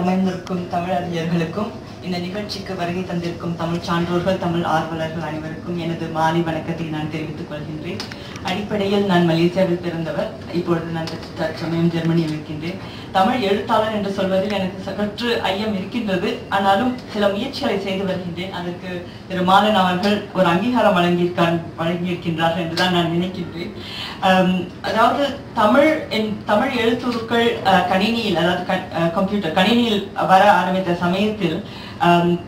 அமர்ந்திருக்கும் தமிழ் அறிஞர்களுக்கும் இந்த நிகழ்ச்சிக்கு வருகை தந்திருக்கும் தமிழ் சான்றோர்கள் தமிழ் ஆர்வலர்கள் அனைவருக்கும் எனது மாலை வணக்கத்தை நான் தெரிவித்துக் கொள்கின்றேன். அடிப்படையில் நான் மலேசியாவில் பிறந்தவர். இப்பொழுது நான் தற்சமயம் ஜெர்மனியில் இருக்கின்றேன். தமிழ் எழுத்தாளர் என்று சொல்வதில் எனக்கு சற்று ஐயம் இருக்கின்றது. ஆனாலும் சில முயற்சிகளை செய்து வருகின்றேன். அதற்கு திரு மாலன் அவர்கள் ஒரு அங்கீகாரம் வழங்கியிருக்கான் வழங்கியிருக்கின்றார்கள் என்றுதான் நான் நினைக்கின்றேன். அதாவது தமிழ் என் தமிழ் எழுத்துருக்கள் அஹ், கணினியில் அதாவது கம்ப்யூட்டர் கணினியில் வர ஆரம்பித்த சமயத்தில்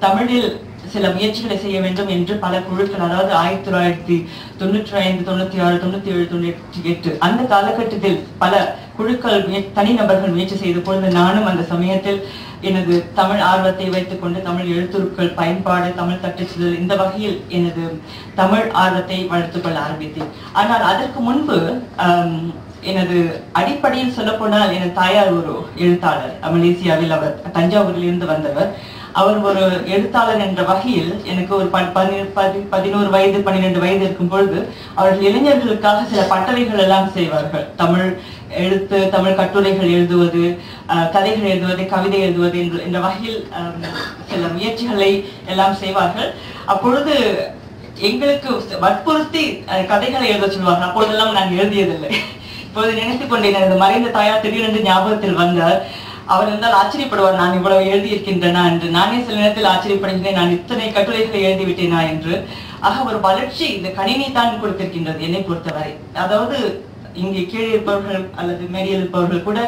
தமிழில் சில முயற்சிகளை செய்ய வேண்டும் என்று பல குழுக்கள் அதாவது ஆயிரத்தி தொள்ளாயிரத்தி தொண்ணூற்றி ஐந்து தொண்ணூத்தி ஆறு தொண்ணூத்தி ஏழு தொண்ணூற்றி எட்டு அந்த காலகட்டத்தில் பல குழுக்கள் தனிநபர்கள் முயற்சி செய்த பொழுது நானும் அந்த சமயத்தில் எனது தமிழ் ஆர்வத்தை வைத்துக் கொண்டு தமிழ் எழுத்துருக்கள் பயன்பாடு தமிழ் தட்டச்சுதல் இந்த வகையில் எனது தமிழ் ஆர்வத்தை வளர்த்துக் கொள்ள ஆரம்பித்தேன். ஆனால் அதற்கு முன்பு எனது அடிப்படையில் சொல்லப்போனால் எனது தாயார் ஒரு எழுத்தாளர் மலேசியாவில் அவர் தஞ்சாவூரில் இருந்து வந்தவர். அவர் ஒரு எழுத்தாளர் என்ற வகையில் எனக்கு ஒரு ப- பதி- பதினோரு வயது பன்னிரெண்டு வயது இருக்கும் பொழுது அவர்கள் இளைஞர்களுக்காக சில பட்டறைகள் எல்லாம் செய்வார்கள். தமிழ் எழுத்து தமிழ் கட்டுரைகள் எழுதுவது அஹ், கதைகள் எழுதுவது கவிதை எழுதுவது என்று என்ற வகையில் சில முயற்சிகளை எல்லாம் செய்வார்கள். அப்பொழுது எங்களுக்கு வற்புறுத்தி கதைகளை எழுத சொல்வார்கள். அப்பொழுதெல்லாம் நான் எழுதியதில்லை. இப்பொழுது நினைத்துக் கொண்டேன் இந்த மறைந்த தாயார் திடீரென்று ஞாபகத்தில் வந்தார். அவர் இருந்தால் ஆச்சரியப்படுவார் நான் இவ்வளவு எழுதியிருக்கின்றனா என்று. நானே சில நேரத்தில் ஆச்சரியப்படுகிறேன் நான் இத்தனை கட்டுரைகளை எழுதிவிட்டேனா என்று. ஆக ஒரு வளர்ச்சி இந்த கணினி தான் கொடுத்திருக்கின்றது என்னை பொறுத்தவரை. அதாவது இங்கே கீழே இருப்பவர்கள் அல்லது மேடையில் இருப்பவர்கள் கூட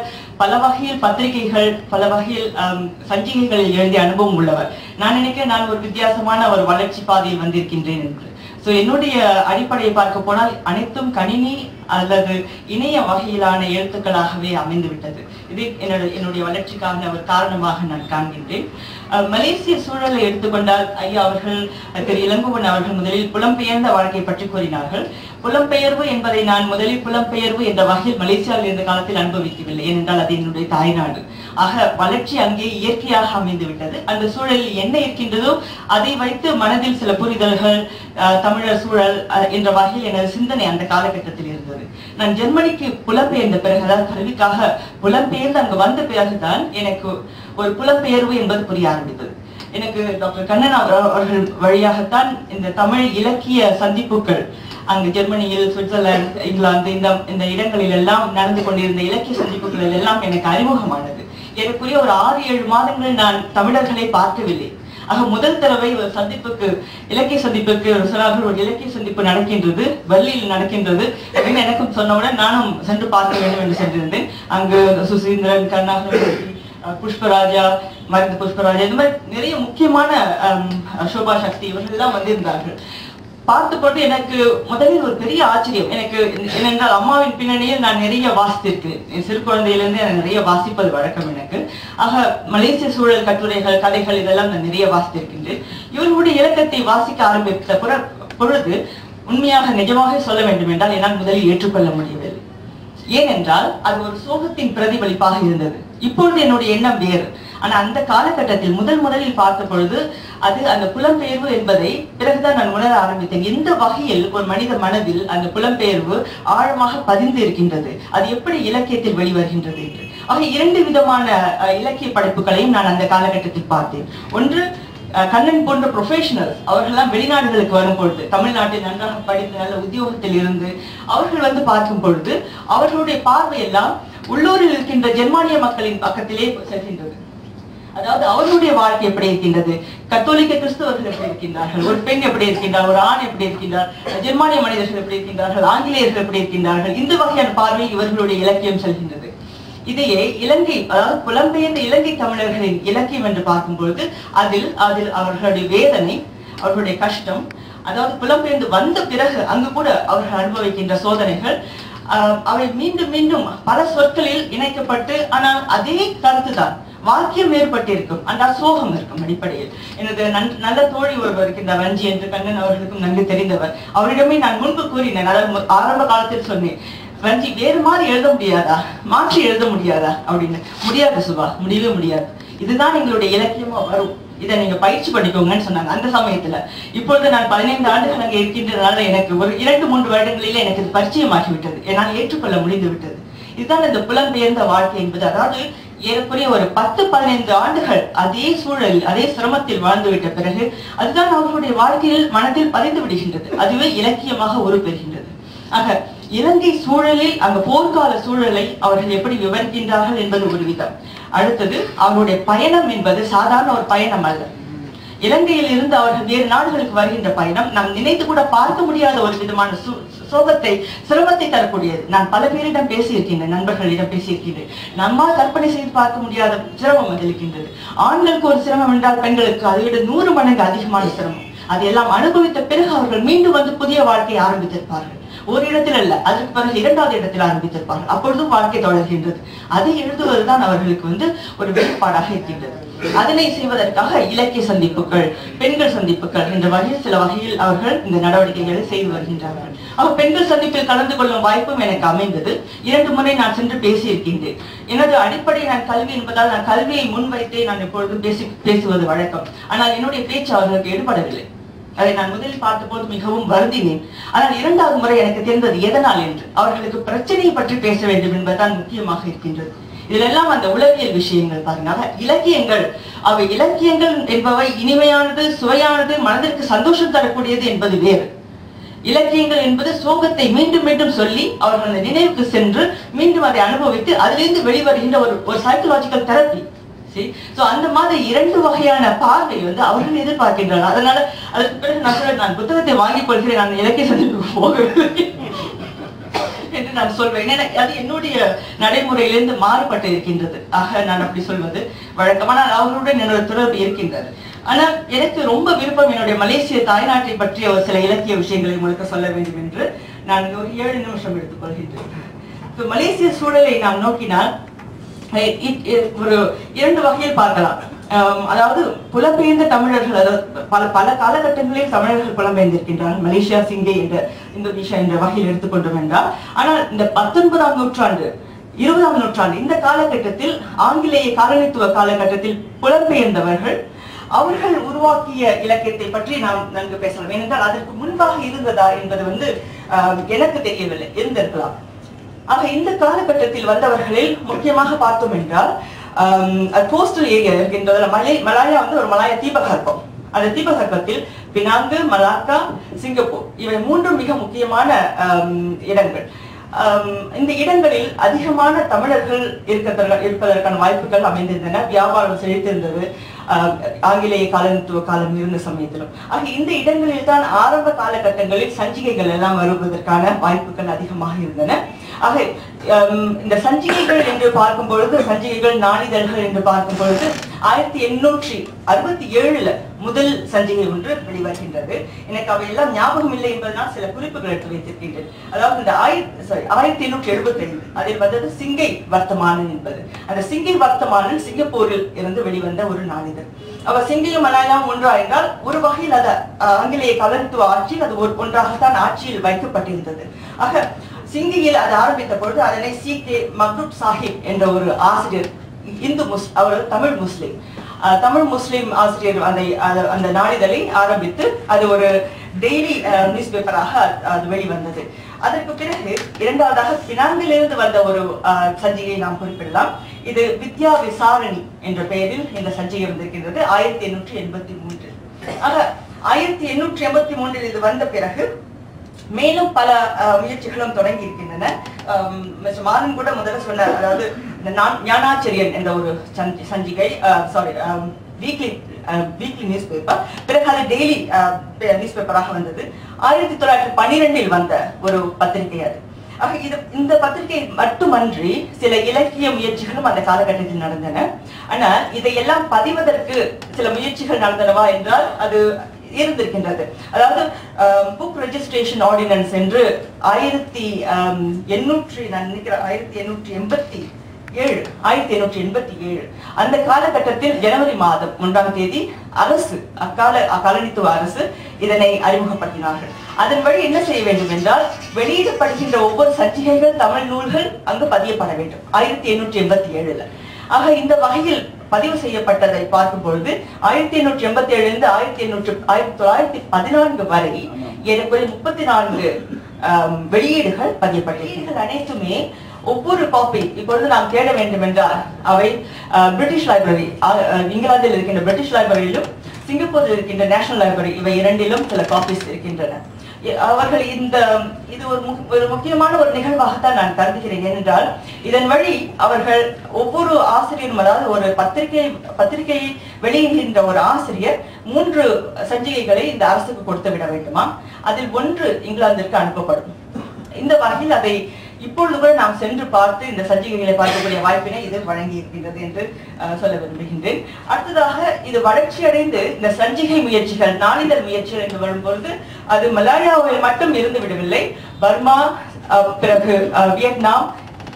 பல வகையில் பத்திரிகைகள் பல வகையில் சஞ்சிகைகளில் எழுதிய அனுபவம் உள்ளவர். நான் நினைக்கிறேன் நான் ஒரு வித்தியாசமான ஒரு வளர்ச்சி பாதையில் வந்திருக்கின்றேன் என்று. சோ என்னுடைய அடிப்படையை பார்க்க போனால் அனைத்தும் கணினி அல்லது இணைய வகையிலான எழுத்துக்களாகவே அமைந்து விட்டது. இது என்னோட என்னுடைய வளர்ச்சிக்கான ஒரு காரணமாக நான் காண்கின்றேன். மலேசிய சூழலை எடுத்துக்கொண்டால் ஐயா அவர்கள் திரு இளங்குவன் அவர்கள் முதலில் புலம்பெயர்ந்த வாழ்க்கை பற்றி கூறினார்கள். புலம்பெயர்வு என்பதை நான் முதலில் புலம்பெயர்வு என்ற வகையில் மலேசியாவில் இருந்த காலத்தில் அனுபவிக்கவில்லை ஏனென்றால் அது என்னுடைய தாய்நாடு. ஆக வளர்ச்சி அங்கே இயற்கையாக அமைந்து விட்டது. அந்த சூழலில் என்ன இருக்கின்றதோ அதை வைத்து மனதில் சில புரிதல்கள் தமிழர் சூழல் என்ற வகையில் எனது சிந்தனை அந்த காலகட்டத்தில் இருந்தது. நான் ஜெர்மனிக்கு புலம்பெயர்ந்த பிறகு அதாவது கல்விக்காக புலம்பெயர்ந்து அங்கு வந்த பிறகுதான் எனக்கு ஒரு புலம்பெயர்வு என்பது புரிய ஆரம்பித்தது. எனக்கு டாக்டர் கண்ணன் அவர்கள் வழியாகத்தான் இந்த தமிழ் இலக்கிய சந்திப்புகள் அங்கு ஜெர்மனியில் சுவிட்சர்லாந்து இங்கிலாந்து இந்த இந்த இடங்களில் எல்லாம் நடந்து கொண்டிருந்த இலக்கிய சந்திப்புகளில் எல்லாம் எனக்கு அறிமுகமானது. எனக்குரிய ஒரு ஆறு ஏழு மாதங்கள் நான் தமிழர்களை பார்க்கவில்லை. ஆக முதல் தடவை ஒரு சந்திப்புக்கு இலக்கிய சந்திப்புக்கு ஒரு சொன்னார்கள் ஒரு இலக்கிய சந்திப்பு நடக்கின்றது வள்ளியில் நடக்கின்றது அப்படின்னு எனக்கும் சொன்னவுடன் நானும் சென்று பார்க்க வேண்டும் என்று சென்றிருந்தேன். அங்கு சுசீந்திரன் கருணாகரன் புஷ்பராஜா மருந்து புஷ்பராஜா இந்த மாதிரி நிறைய முக்கியமான சோபா சக்தி இவர்கள் எல்லாம் வந்திருந்தார்கள். பார்த்து பார்த்து எனக்கு முதலில் ஒரு பெரிய ஆச்சரியம். எனக்கு ஏனென்றால் அம்மாவின் பின்னணியில் நான் நிறைய வாசித்திருக்கிறேன். என் சிறு குழந்தையிலேருந்து எனக்கு நிறைய வாசிப்பது வழக்கம் எனக்கு. ஆக மலேசிய சூழல் கட்டுரைகள் கதைகள் இதெல்லாம் நான் நிறைய வாசித்திருக்கின்றேன். இவர்களுடைய இலக்கத்தை வாசிக்க ஆரம்பித்த புற- பொழுது உண்மையாக நிஜமாக சொல்ல வேண்டும் என்றால் என்னால் முதலில் ஏற்றுக்கொள்ள முடியவில்லை. ஏனென்றால் அது ஒரு சோகத்தின் பிரதிபலிப்பாக இருந்தது. இப்பொழுது என்னுடைய எண்ணம் வேறு. ஆனா அந்த காலகட்டத்தில் முதல் முதலில் பார்த்த பொழுது அது அந்த புலம்பெயர்வு என்பதை பிறகுதான் நான் உணர ஆரம்பித்தேன். எந்த வகையில் ஒரு மனித மனதில் அந்த புலம்பெயர்வு ஆழமாக பதிந்து இருக்கின்றது? அது எப்படி இலக்கியத்தில் வெளிவருகின்றது என்று. ஆக இரண்டு விதமான இலக்கிய படைப்புகளையும் நான் அந்த காலகட்டத்தில் பார்த்தேன். ஒன்று கண்ணன் போன்ற ப்ரொஃபஷனல்ஸ் அவர்கள்லாம் வெளிநாடுகளுக்கு வரும் பொழுது தமிழ்நாட்டில் நன்றாக படித்து நல்ல உத்தியோகத்தில் இருந்து அவர்கள் வந்து பார்க்கும் பொழுது அவர்களுடைய பார்வையெல்லாம் உள்ளூரில் இருக்கின்ற ஜெர்மானிய மக்களின் பக்கத்திலே செல்கின்றது. அதாவது அவர்களுடைய வாழ்க்கை எப்படி இருக்கின்றது? கத்தோலிக்க கிறிஸ்தவர்கள் எப்படி இருக்கின்றார்கள்? ஒரு பெண் எப்படி இருக்கின்றார் ஒரு ஆண் எப்படி இருக்கின்றார் ஜெர்மானிய மனிதர்கள் எப்படி இருக்கின்றார்கள்? ஆங்கிலேயர்கள் எப்படி இருக்கின்றார்கள்? இந்த வகையான பார்வையில் இவர்களுடைய இலக்கியம் செல்கின்றது. இதையே இலங்கை அதாவது புலம்பெயர்ந்த இலங்கை தமிழர்களின் இலக்கியம் என்று பார்க்கும் பொழுது அதில் அதில் அவர்களுடைய வேதனை அவர்களுடைய கஷ்டம் அதாவது புலம்பெயர்ந்து வந்த பிறகு அங்கு கூட அவர்கள் அனுபவிக்கின்ற சோதனைகள் அவை மீண்டும் மீண்டும் பல சொற்களில் இணைக்கப்பட்டு ஆனால் அதே கருத்துதான். வாக்கியம் வேறுபட்டிருக்கும் அந்த சோகம் இருக்கும் அடிப்படையில். எனது நன்- நல்ல தோழி ஒருவர் இருக்கின்றார் ரஞ்சி என்று கண்ணன் அவர்களுக்கும் நன்கு தெரிந்தவர். அவரிடமே நான் முன்பு கூறினேன் அதாவது ஆரம்ப காலத்தில் சொன்னேன் ரஞ்சி வேறு மாதிரி எழுத முடியாதா? மாற்றி எழுத முடியாதா? அப்படின்னு. முடியாது சுபா முடியவே முடியாது. இதுதான் எங்களுடைய இலக்கியமா வரும். இதை நீங்க பயிற்சி பண்ணிக்கோங்கன்னு சொன்னாங்க அந்த சமயத்துல. இப்பொழுது நான் பதினைந்து ஆண்டுகள் அங்கே இருக்கின்றதுனால எனக்கு ஒரு இரண்டு மூன்று வருடங்களிலே எனக்கு இது பரிச்சயமாகிவிட்டது. என்னால் ஏற்றுக்கொள்ள முடிந்து விட்டது. இதுதான் இந்த புலம்பெயர்ந்த வாழ்க்கை என்பது. அதாவது ஏறக்குறைய ஒரு பத்து பதினைந்து ஆண்டுகள் அதே சூழலில் அதே சிரமத்தில் வாழ்ந்துவிட்ட பிறகு அதுதான் அவர்களுடைய வாழ்க்கையில் மனதில் பதிந்து விடுகின்றது. அதுவே இலக்கியமாக உருப்பெறுகின்றது. ஆக இலங்கை சூழலில் அந்த போர்க்கால சூழலை அவர்கள் எப்படி விவரிக்கின்றார்கள் என்பது ஒரு விதம். அடுத்தது அவருடைய பயணம் என்பது சாதாரண ஒரு பயணம் அல்ல. இலங்கையில் இருந்து அவர்கள் வேறு நாடுகளுக்கு வருகின்ற பயணம் நாம் நினைத்து கூட பார்க்க முடியாத ஒரு விதமான சு- சோகத்தை சிரமத்தை தரக்கூடியது. நான் பல பேரிடம் பேசியிருக்கின்றேன் நண்பர்களிடம் பேசியிருக்கின்றேன். நம்மால் கற்பனை செய்து பார்க்க முடியாத சிரமம் அதில் இருக்கின்றது ஆண்களுக்கு ஒரு சிரமம் என்றால் பெண்களுக்கு அதை விட நூறு மடங்கு அதிகமான சிரமம். அதையெல்லாம் அனுபவித்த பிறகு அவர்கள் மீண்டும் வந்து புதிய வாழ்க்கையை ஆரம்பித்திருப்பார்கள். ஒரு இடத்தில் அல்ல அதற்கு பிறகு இரண்டாவது இடத்தில் ஆரம்பித்திருப்பார்கள். அப்பொழுதும் வாழ்க்கை தொடர்கின்றது. அதை எழுதுவதுதான் அவர்களுக்கு வந்து ஒரு வெளிப்பாடாக இருக்கின்றது. அதனை செய்வதற்காக இலக்கிய சந்திப்புகள் பெண்கள் சந்திப்புகள் என்ற வகையில் சில வகையில் அவர்கள் இந்த நடவடிக்கைகளை செய்து வருகின்றார்கள். அவர் பெண்கள் சந்திப்பில் கலந்து கொள்ளும் வாய்ப்பும் எனக்கு அமைந்தது. இரண்டு முறை நான் சென்று பேசியிருக்கின்றேன். எனது அடிப்படை நான் கல்வி என்பதால் நான் கல்வியை முன்வைத்தே நான் எப்பொழுதும் பேசி பேசுவது வழக்கம். ஆனால் என்னுடைய பேச்சு அவர்களுக்கு ஈடுபடவில்லை. அதை நான் முதலில் பார்த்தபோது மிகவும் வருந்தினேன். ஆனால் இரண்டாவது முறை எனக்கு தெரிந்தது எதனால் என்று. அவர்களுக்கு பிரச்சனையை பற்றி பேச வேண்டும் என்பதுதான் முக்கியமாக இருக்கின்றது. இதிலெல்லாம் அந்த உளவியல் விஷயங்கள் பாருங்க இலக்கியங்கள். அவை இலக்கியங்கள் என்பவை இனிமையானது சுவையானது மனதிற்கு சந்தோஷம் தரக்கூடியது என்பது வேறு. இலக்கியங்கள் என்பது சோகத்தை மீண்டும் மீண்டும் சொல்லி அவர்கள் அந்த நினைவுக்கு சென்று மீண்டும் அதை அனுபவித்து அதிலிருந்து வெளிவருகின்ற ஒரு ஒரு சைக்கலாஜிக்கல் தெரப்பி சரி சோ அந்த மாதிரி இரண்டு வகையான பார்வை வந்து அவர்கள் எதிர்பார்க்கின்றனர். அதனால அதுக்கு பிறகு நான் நான் புத்தகத்தை வாங்கிக் கொள்கிறேன் நான் இலக்கிய சந்திப்புக்கு போகவில்லை என்று நான் சொல்வேன். ஏன்னா அது என்னுடைய நடைமுறையிலிருந்து மாறுபட்டு இருக்கின்றது. ஆக நான் அப்படி சொல்வது வழக்கமான அவர்களுடன் என்னோட தொடர்பு இருக்கின்றது. ஆனால் எனக்கு ரொம்ப விருப்பம் என்னுடைய மலேசிய தாய்நாட்டை பற்றிய ஒரு சில இலக்கிய விஷயங்களை உங்களுக்கு சொல்ல வேண்டும் என்று நான் ஒரு ஏழு நிமிஷம் எடுத்துக்கொள்கின்றேன் இப்ப மலேசிய சூழலை நாம் நோக்கினால் ஒரு இரண்டு வகையில் பார்க்கலாம். அதாவது புலம்பெயர்ந்த தமிழர்கள் அதாவது பல பல காலகட்டங்களில் தமிழர்கள் புலம்பெயர்ந்திருக்கின்றார்கள். மலேசியா சிங்கை என்ற இந்தோனேஷியா என்ற வகையில் எடுத்துக்கொண்டோம் என்றால் ஆனால் இந்த பத்தொன்பதாம் நூற்றாண்டு இருபதாம் நூற்றாண்டு இந்த காலகட்டத்தில் ஆங்கிலேய காலனித்துவ காலகட்டத்தில் புலம்பெயர்ந்தவர்கள் அவர்கள் உருவாக்கிய இலக்கியத்தை பற்றி நாம் நன்கு பேசலாம். ஏனென்றால் அதற்கு முன்பாக இருந்ததா என்பது வந்து ஆஹ், எனக்கு தெரியவில்லை. இருந்திருக்கலாம். ஆக இந்த காலகட்டத்தில் வந்தவர்களில் முக்கியமாக பார்த்தோம் என்றால் கோஸ்டல் ஏரியா இருக்கின்றதுல மலை மலாயா வந்து ஒரு மலாயா தீபகற்பம். அந்த தீபகற்பத்தில் பினாங்கு மலாக்கா சிங்கப்பூர் இவை மூன்றும் மிக முக்கியமான இடங்கள். இந்த இடங்களில் அதிகமான தமிழர்கள் இருக்கிறதற்கு இருப்பதற்கான வாய்ப்புகள் அமைந்திருந்தன. வியாபாரம் செழித்திருந்தது. ஆஹ், ஆங்கிலேய காலனித்துவ காலம் இருந்த சமயத்திலும். ஆக இந்த இடங்களில் தான் ஆரம்ப காலகட்டங்களில் சஞ்சிகைகள் எல்லாம் வருவதற்கான வாய்ப்புகள் அதிகமாக இருந்தன. ஆக இந்த சஞ்சிகைகள் என்று பார்க்கும் பொழுது சஞ்சிகைகள் நாளிதழ்கள் என்று பார்க்கும் பொழுது ஆயிரத்தி எண்ணூற்றி அறுபத்தி ஏழுல முதல் சஞ்சிகை ஒன்று வெளிவருகின்றது. எனக்கு அவையெல்லாம் ஞாபகம் இல்லை என்பதனால் சில குறிப்புகள் எடுத்து வைத்திருக்கின்றேன். அதாவது இந்த ஆயிரத்தி சாரி ஆயிரத்தி எண்ணூற்றி எழுபத்தி ஐந்து அதில் வந்தது சிங்கை வர்த்தமானன் என்பது. அந்த சிங்கை வர்த்தமானன் சிங்கப்பூரில் இருந்து வெளிவந்த ஒரு நாளிதழ். அவ சிங்கையும் மலாயாவும் ஒன்றா என்றால் ஒரு வகையில் அது ஆங்கிலேய கலந்துவ ஆட்சியில் அது ஒரு ஒன்றாகத்தான் ஆட்சியில் வைக்கப்பட்டிருந்தது. ஆக சிங்கியில் அது ஆரம்பித்த பொழுது அதனை சி. கே. மக்ரூப் சாஹிப் என்ற ஒரு ஆசிரியர் இந்து முஸ் அவர் தமிழ் முஸ்லிம் தமிழ் முஸ்லிம் ஆசிரியர் அந்த அந்த- நாளிதழை ஆரம்பித்து அது ஒரு டெய்லி நியூஸ் பேப்பராக அது வெளிவந்தது. அதற்கு பிறகு இரண்டாவதாக பினாங்கிலிருந்து வந்த ஒரு அஹ், சஞ்சிகையை நாம் குறிப்பிடலாம். இது வித்யா விசாரணி என்ற பெயரில் இந்த சஞ்சிகை வந்திருக்கின்றது. ஆயிரத்தி எண்ணூற்றி எண்பத்தி மூன்று. ஆக ஆயிரத்தி எண்ணூற்றி எண்பத்தி மூன்றில் இது வந்த பிறகு மேலும் பல அஹ், முயற்சிகளும் தொடங்கி இருக்கின்றன அம், கூட முதல்ல சொன்னார் அதாவது இந்த ஞானாச்சரியன் என்ற ஒரு சஞ்சி- சஞ்சிகை sorry weekly weekly news paper பிறகு அது டெய்லி நியூஸ் பேப்பராக வந்தது. ஆயிரத்தி தொள்ளாயிரத்தி பன்னிரெண்டில் வந்த ஒரு பத்திரிகை அது. ஆக இது இந்த பத்திரிகை மட்டுமன்றி சில இலக்கிய முயற்சிகளும் அந்த காலகட்டத்தில் நடந்தன. ஆனால் இதையெல்லாம் பதிவதற்கு சில முயற்சிகள் நடந்தனவா என்றால் அது இருந்திருக்கின்றது. அதாவது புக் ரெஜிஸ்ட்ரேஷன் ஆர்டினன்ஸ் என்று ஆயிரத்தி எண்ணூற்றி நான் நினைக்கிறேன் ஆயிரத்தி எண்ணூற்றி எண்பத்தி ஏழு ஆயிரத்தி எண்ணூற்றி எண்பத்தி ஏழு. அந்த காலகட்டத்தில் ஜனவரி மாதம் ஒன்றாம் தேதி அரசு அக்கால அக்காலனித்துவ அரசு இதனை அறிமுகப்படுத்தினார்கள். அதன் வழி என்ன செய்ய வேண்டும் என்றால் வெளியிடப்படுகின்ற ஒவ்வொரு சஞ்சிகைகள் தமிழ் நூல்கள் அங்கு பதியப்பட வேண்டும். ஆயிரத்தி எண்ணூற்றி எண்பத்தி ஏழுல. ஆக இந்த வகையில் பதிவு செய்யப்பட்டதை பார்க்கும் பொழுது ஆயிரத்தி எண்ணூற்றி எண்பத்தி ஏழுலேருந்து ஆயிரத்தி எண்ணூற்றி ஆயிரத்தி தொள்ளாயிரத்தி பதினான்கு வரை ஏறக்குறைய முப்பத்தி நான்கு வெளியீடுகள் பதியப்பட்டிருக்கிறது அனைத்துமே ஒவ்வொரு காப்பி இப்பொழுது நாம் தேட வேண்டும் என்றால் அவை பிரிட்டிஷ் லைப்ரரி இங்கிலாந்தில் இருக்கின்ற பிரிட்டிஷ் லைப்ரரியிலும் சிங்கப்பூரில் இருக்கின்ற நேஷனல் லைப்ரரி இவை இரண்டிலும் சில காப்பீஸ் இருக்கின்றன. அவர்கள் இந்த இது ஒரு மு- ஒரு முக்கியமான ஒரு நிகழ்வாகத்தான் நான் கருதுகிறேன். ஏனென்றால் இதன் வழி அவர்கள் ஒவ்வொரு ஆசிரியரும் அதாவது ஒரு பத்திரிகை பத்திரிகையை வெளியிடுகின்ற ஒரு ஆசிரியர் மூன்று சஞ்சிகைகளை இந்த அரசுக்கு கொடுத்து விட வேண்டுமா? அதில் ஒன்று இங்கிலாந்திற்கு அனுப்பப்படும். இந்த வகையில் அதை இப்பொழுது கூட நாம் சென்று பார்த்து இந்த சஞ்சிகைகளை பார்க்கக்கூடிய வாய்ப்பினை இது வழங்கி இருக்கின்றது என்று அஹ், சொல்ல விரும்புகின்றேன். அடுத்ததாக இது வளர்ச்சி அடைந்து இந்த சஞ்சிகை முயற்சிகள் நாளிதழ் முயற்சிகள் என்று வரும்பொழுது அது மலாயாவில் மட்டும் இருந்து விடவில்லை. பர்மா அஹ், பிறகு வியட்நாம்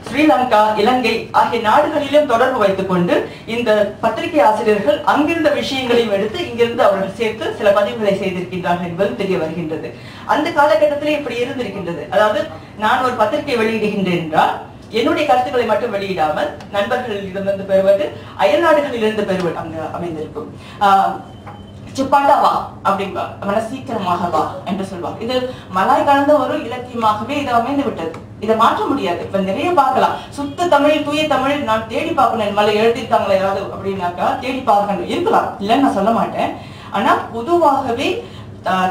ஸ்ரீலங்கா இலங்கை ஆகிய நாடுகளிலும் தொடர்பு வைத்துக் கொண்டு இந்த பத்திரிகை ஆசிரியர்கள் அங்கிருந்த விஷயங்களையும் எடுத்து இங்கிருந்து அவர்கள் சேர்த்து சில பதிவுகளை செய்திருக்கின்றார்கள் என்பது தெரிய வருகின்றது. அந்த காலகட்டத்திலே இப்படி இருந்திருக்கின்றது. அதாவது நான் ஒரு பத்திரிகை வெளியிடுகின்றேன் என்றால் என்னுடைய கருத்துக்களை மட்டும் வெளியிடாமல் நண்பர்களிடமிருந்து பெறுவது அயல் நாடுகளிலிருந்து பெறுவது அங்கு அமைந்திருக்கும். ஆஹ் வா அப்படின்பா. மன சீக்கிரமாக வா என்று சொல்வார் இது மலாய் கலந்த ஒரு இலக்கியமாகவே இது அமைந்து விட்டது இதை மாற்ற முடியாது. இப்ப நிறைய பார்க்கலாம். சுத்த தமிழ் தூய தமிழ் நான் தேடி பார்க்கணும். மலை எழுதியிருக்காங்களா ஏதாவது அப்படின்னாக்கா தேடி பார்க்கணும். இருக்கலாம். இல்லைன்னு நான் சொல்ல மாட்டேன். ஆனா பொதுவாகவே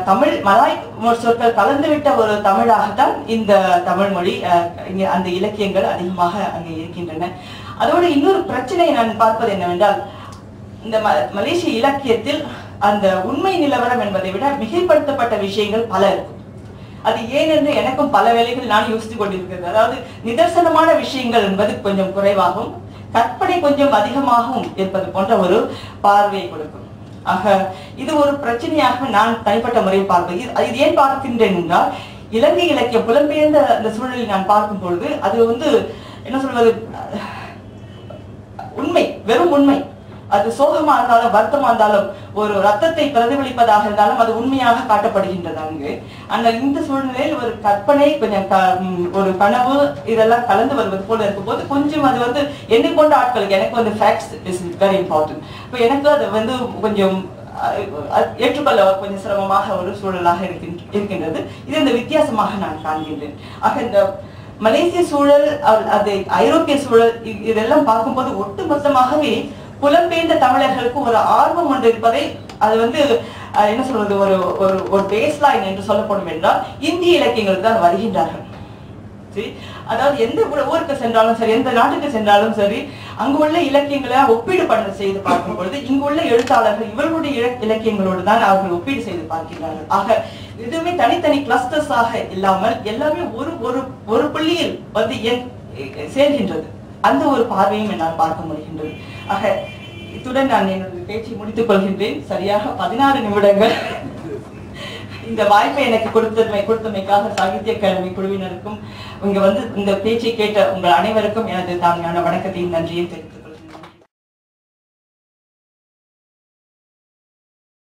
தமிழ் மலாய் சொற்கள் கலந்துவிட்ட ஒரு தமிழாகத்தான் இந்த தமிழ் மொழி இங்க அந்த இலக்கியங்கள் அதிகமாக அங்கே இருக்கின்றன. அதோடு இன்னொரு பிரச்சனையை நான் பார்ப்பது என்னவென்றால் இந்த மலேசிய இலக்கியத்தில் அந்த உண்மை நிலவரம் என்பதை விட மிகைப்படுத்தப்பட்ட விஷயங்கள் பல இருக்கும் அது ஏனென்று எனக்கும் பல வேலைகள் நான் யோசித்துக் கொண்டிருக்கிறது. அதாவது நிதர்சனமான விஷயங்கள் என்பது கொஞ்சம் குறைவாகவும் கற்பனை கொஞ்சம் அதிகமாகவும் இருப்பது போன்ற ஒரு பார்வையை கொடுக்கும். ஆக இது ஒரு பிரச்சனையாக நான் தனிப்பட்ட முறையில் பார்ப்பது இது- ஏன் பார்க்கின்றேன் என்றால் இலங்கை இலக்கிய புலம்பெயர்ந்த அந்த சூழலில் நான் பார்க்கும் பொழுது அது வந்து என்ன சொல்வது உண்மை வெறும் உண்மை. அது சோகமா இருந்தாலும் வருத்தமா இருந்தாலும் ஒரு ரத்தத்தை பிரதிபலிப்பதாக இருந்தாலும் அது உண்மையாக காட்டப்படுகின்றது அங்கு. அந்த இந்த சூழ்நிலையில் ஒரு கற்பனை கொஞ்சம் க- ஒரு கனவு இதெல்லாம் கலந்து வருவது போல இருக்கும்போது கொஞ்சம் அது வந்து என்னை கொண்ட ஆட்களுக்கு எனக்கு வந்து ஃபேக்ட்ஸ் இஸ் வெரி இம்பார்ட்டன்ட் இப்போ எனக்கு அது வந்து கொஞ்சம் அஹ், ஏற்றுக்கொள்ள கொஞ்சம் சிரமமாக ஒரு சூழலாக இருக்கின்ற- இருக்கின்றது. இது இந்த வித்தியாசமாக நான் காண்கின்றேன். ஆக இந்த மலேசிய சூழல் அது ஐரோப்பிய சூழல் இதெல்லாம் பார்க்கும்போது ஒட்டுமொத்தமாகவே புலம்பெயர்ந்த தமிழர்களுக்கு ஒரு ஆர்வம் ஒன்று இருப்பதை அது வந்து என்ன சொல்றது ஒரு ஒரு ஒரு பேஸ் என்று சொல்லப்படும் என்றால் இந்திய இலக்கியங்களுக்கு தான் வருகின்றார்கள். சரி? அதாவது எந்த ஊருக்கு சென்றாலும் சரி எந்த நாட்டுக்கு சென்றாலும் சரி அங்கு உள்ள இலக்கியங்களை ஒப்பீடு பண்ண செய்து பார்க்கும் பொழுது இங்கு உள்ள எழுத்தாளர்கள் இவர்களுடைய இலக்கியங்களோடு தான் அவர்கள் ஒப்பீடு செய்து பார்க்கின்றார்கள். ஆக எதுவுமே தனித்தனி கிளஸ்டர்ஸாக இல்லாமல் எல்லாமே ஒரு ஒரு ஒரு புள்ளியில் வந்து என் சேர்கின்றது. அந்த ஒரு பார்வையும் என்னால் பார்க்க முடிகின்றது. ஆக இத்துடன் நான் எனது பேச்சை முடித்துக் கொள்கின்றேன். சரியாக பதினாறு நிமிடங்கள். இந்த வாய்ப்பை எனக்கு கொடுத்தமை கொடுத்தமைக்காக சாகித்ய அகாடமி குழுவினருக்கும் இங்க வந்து இந்த பேச்சை கேட்ட உங்கள் அனைவருக்கும் எனது தாழ்மையான வணக்கத்தையும் நன்றியும் தெரிவித்து